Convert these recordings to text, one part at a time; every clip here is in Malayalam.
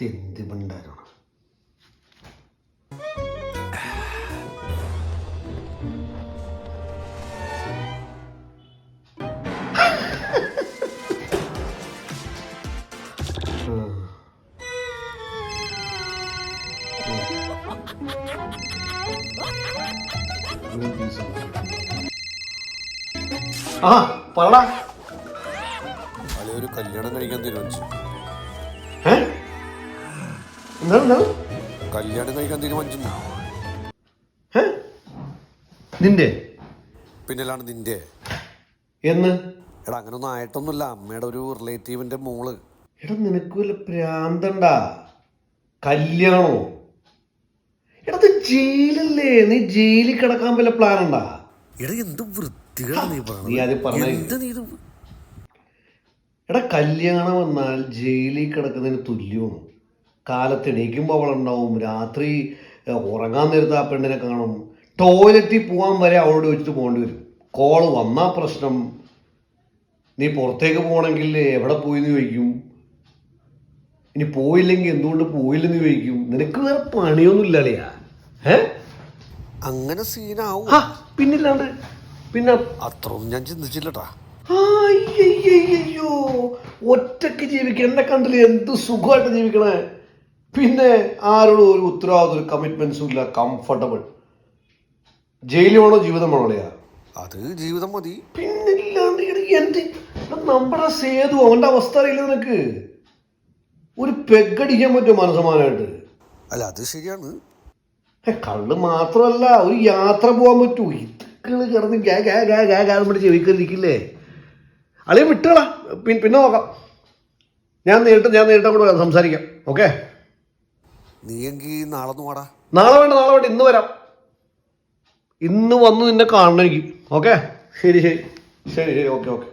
ഇത് എന്ത് പണ്ടാരാണ് ആ പറടാ. ഒരു കല്യാണം കഴിക്കാൻ തീരുമാനിച്ചു. ഏ? എന്താണ് എന്താണ് കല്യാണം കഴിക്കാൻ തീരുമാനിച്ചു നിന്റെ? പിന്നിലാണ് നിന്റെ? എന്ന്? എടാ അങ്ങനൊന്നും ആയിട്ടൊന്നുമില്ല. അമ്മയുടെ ഒരു റിലേറ്റീവിന്റെ മോൾ. എടാ നിനക്ക് വല്ല പ്രാന്തണ്ടാ? കല്യാണോ? എടാ ജയിലല്ലേ? നീ ജയിലിൽ കിടക്കാൻ വല്ല പ്ലാൻ ഉണ്ടാ എടാ എന്ത് വൃത്തികളാണ് നീ. പറഞ്ഞത് എടാ കല്യാണം വന്നാൽ ജയിലിൽ കിടക്കുന്നതിന് തുല്യമാണ്? കാലത്ത് എണീക്കുമ്പോൾ അവളുണ്ടാവും. രാത്രി ഉറങ്ങാൻ നേരത്ത് ആ പെണ്ണിനെ കാണും. ടോയ്ലറ്റിൽ പോകാൻ വരെ അവളോട് വെച്ചിട്ട് പോകേണ്ടി വരും. കോൾ വന്നാ പ്രശ്നം. നീ പുറത്തേക്ക് പോകണമെങ്കിൽ എവിടെ പോയി എന്ന് ചോദിക്കും. ഇനി പോയില്ലെങ്കിൽ എന്തുകൊണ്ട് പോയില്ലെന്ന് ചോദിക്കും. നിനക്ക് വേറെ പണിയൊന്നും ഇല്ലാളിയാ ഏ? അങ്ങനെ സീനാവും പിന്നില്ലാണ്ട്. പിന്നെ അത്രയും ഞാൻ ചിന്തിച്ചില്ലട്ടാ. അയ്യോ ഒറ്റയ്ക്ക് ജീവിക്കുക എന്നെ കണ്ടില്ല? എന്ത് സുഖമായിട്ട് ജീവിക്കണേ. പിന്നെ ആരോടും ഒരു ഉത്തരവാദിത്വം ഒരു കമ്മിറ്റ്മെന്റ്സും ഇല്ല. കംഫർട്ടബിൾ ജയിലിലാണോ ജീവിതമാണോ അല്ലയാ അത് ജീവിതം മതി. പിന്നില്ലാണ്ട് എന്ത്? നമ്മുടെ സേതു അവന്റെ അവസ്ഥ അറിയില്ല നിനക്ക്. ഒരു പെഗടിക്കാൻ പറ്റും മനസ്സമാനായിട്ട്. അല്ല അത് ശരിയാണ്. കള്ള് മാത്രമല്ല ഒരു യാത്ര പോകാൻ പറ്റൂ. ഇത്തക്കൾ കിടന്ന് ഗാ ഗാ ഗാ ഗാ ഗാ നമ്മുടെ ചെവിക്കലിരിക്കില്ലേ അളിയെ വിട്ടുകളാ പിന്നെ പിന്നെ നോക്കാം. ഞാൻ നേരിട്ട് ഞാൻ നേരിട്ട് അങ്ങോട്ട് സംസാരിക്കാം. ഓക്കെ? നീ എങ്കിൽ നാളെ നോടാ നാളെ വേണ്ട നാളെ വേണ്ട. ഇന്ന് വരാം. ഇന്ന് വന്ന് നിന്നെ കാണണം എനിക്ക്. ഓക്കെ? ശരി ശരി. ശരി ശരി. Okay okay.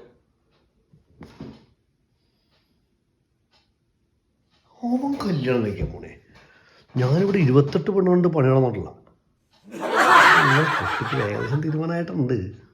ഓമൻ കല്യാണം കഴിക്കാൻ പോണേ. ഞാനിവിടെ ഇരുപത്തെട്ട് പെണ്ണുകൊണ്ട് പണിയണം എന്നുള്ള കുട്ടിക്ക് ഏകദേശം തീരുമാനമായിട്ടുണ്ട്.